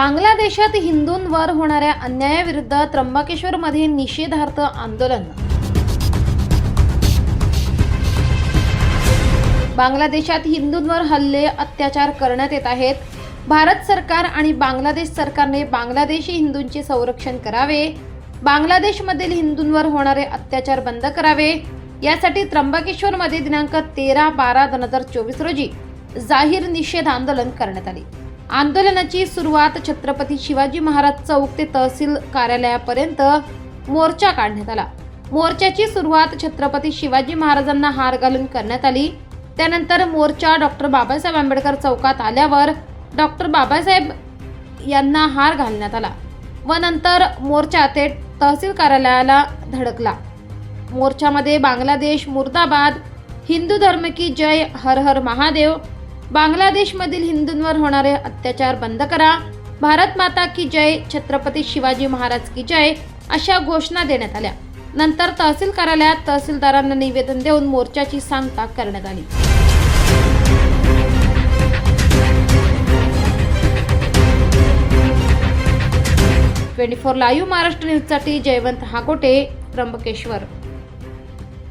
बांगलादेशात हिंदूंवर होणाऱ्या अन्यायाविरुद्ध त्र्यंबकेश्वरमध्ये निषेधार्थ आंदोलन. बांगलादेशात हिंदूंवर हल्ले अत्याचार करण्यात येत आहेत. भारत सरकार आणि बांगलादेश सरकारने बांगलादेशी हिंदूंचे संरक्षण करावे. बांगलादेशमधील हिंदूंवर होणारे अत्याचार बंद करावे. यासाठी त्र्यंबकेश्वरमध्ये दिनांक तेरा बारा दोन हजार चोवीस रोजी जाहीर निषेध आंदोलन करण्यात आले. आंदोलनाची सुरुवात छत्रपती शिवाजी महाराज चौक ते तहसील कार्यालयापर्यंत मोर्चा काढण्यात आला. मोर्चाची सुरुवात छत्रपती शिवाजी महाराजांना हार घालून करण्यात आली. त्यानंतर मोर्चा डॉक्टर बाबासाहेब आंबेडकर चौकात आल्यावर डॉक्टर बाबासाहेब यांना हार घालण्यात आला व नंतर मोर्चा ते तहसील कार्यालयाला धडकला. मोर्चामध्ये बांगलादेश मुर्दाबाद हिंदू धर्म की जय हर हर महादेव बांगलादेशमधील हिंदूंवर होणारे अत्याचार बंद करा. भारत माता की जय छत्रपती शिवाजी महाराज की जय अशा घोषणा देण्यात आल्या. नंतर तहसील कार्यालयात तहसीलदारांना निवेदन देऊन मोर्चाची सांगता करण्यात आली. ट्वेंटी फोर लाईव्ह महाराष्ट्र न्यूजसाठी जयवंत हाकोटे त्र्यंबकेश्वर.